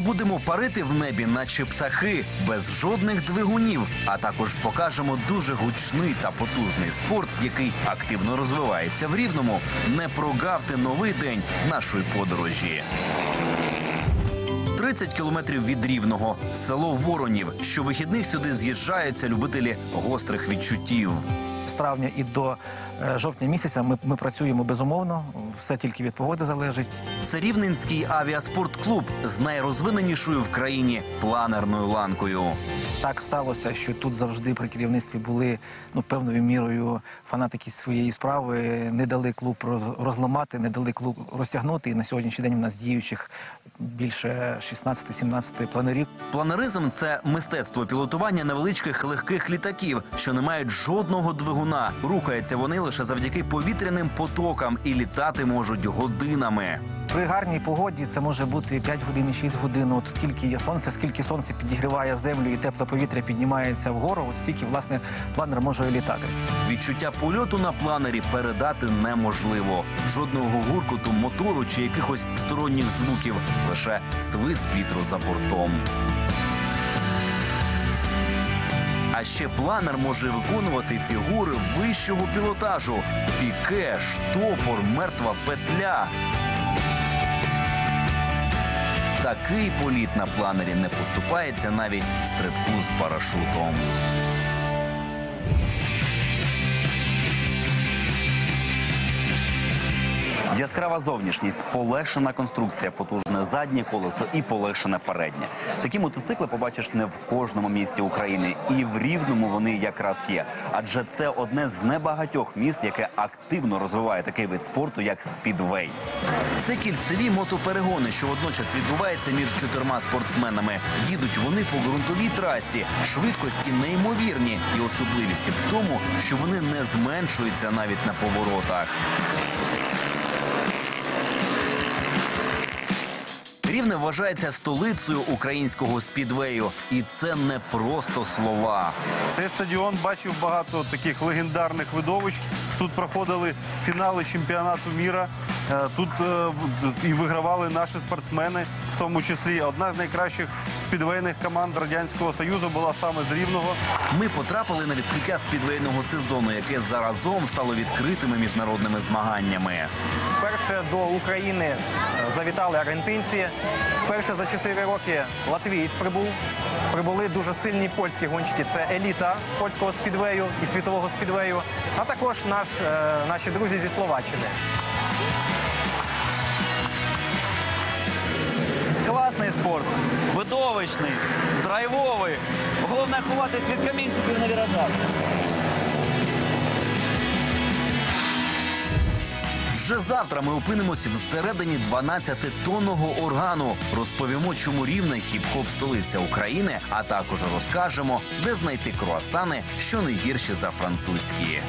Ми будемо парити в небі, наче птахи, без жодних двигунів. А також покажемо дуже гучний та потужний спорт, який активно розвивається в рівному. Не прогавте новий день нашої подорожі. 30 кілометрів від рівного село Воронів. Щовихідних сюди з'їжджаються любителі гострих відчуттів. З травня і до е, жовтня місяця ми, ми працюємо безумовно. Все тільки від погоди залежить. Це рівненський авіаспортклуб з найрозвиненішою в країні планерною ланкою. Так сталося, що тут завжди при керівництві були ну певною мірою фанатики своєї справи, не дали клуб роз- розламати, не дали клуб розтягнути. І на сьогоднішній день у нас діючих більше 16-17 планерів. Планеризм це мистецтво пілотування невеличких легких літаків, що не мають жодного двигуна. Рухаються вони лише завдяки повітряним потокам і літати можуть годинами. При гарній погоді це може бути 5 годин і 6 годин. От скільки є сонця, скільки сонце підігріває землю і тепле повітря піднімається вгору, от стільки власне планер може і літати. Відчуття польоту на планері передати неможливо. Жодного гуркоту мотору чи якихось сторонніх звуків, лише свист вітру за бортом. А ще планер може виконувати фігури вищого пілотажу: піке, штопор, мертва петля. Такий політ на планері не поступається навіть стрибку з парашутом. Яскрава зовнішність, полегшена конструкція, потужне заднє колесо і полегшене переднє. Такі мотоцикли побачиш не в кожному місті України, і в рівному вони якраз є. Адже це одне з небагатьох міст, яке активно розвиває такий вид спорту, як спідвей. Це кільцеві мотоперегони, що водночас відбуваються між чотирма спортсменами. Їдуть вони по ґрунтовій трасі. Швидкості неймовірні, і особливість в тому, що вони не зменшуються навіть на поворотах. Рівне вважається столицею українського спідвею, і це не просто слова. Цей стадіон бачив багато таких легендарних видовищ. Тут проходили фінали чемпіонату міра. Е, Тут е, і вигравали наші спортсмени, тому числі одна з найкращих спідвейних команд радянського союзу була саме з рівного. Ми потрапили на відкриття спідвейного сезону, яке заразом стало відкритими міжнародними змаганнями. Вперше до України е, завітали аргентинці. Вперше за 4 роки латвієць прибув. Прибули дуже сильні польські гонщики. Це еліта польського спідвею і світового спідвею, а також наш, е, наші друзі зі Словаччини. Спорт, видовищний, драйвовий. Головне ховатись від камінчиків на віражах. Вже завтра ми опинимось всередині 12-тонного органу. Розповімо, чому рівне хіп-хоп столиця України, а також розкажемо, де знайти круасани, що не гірші за французькі.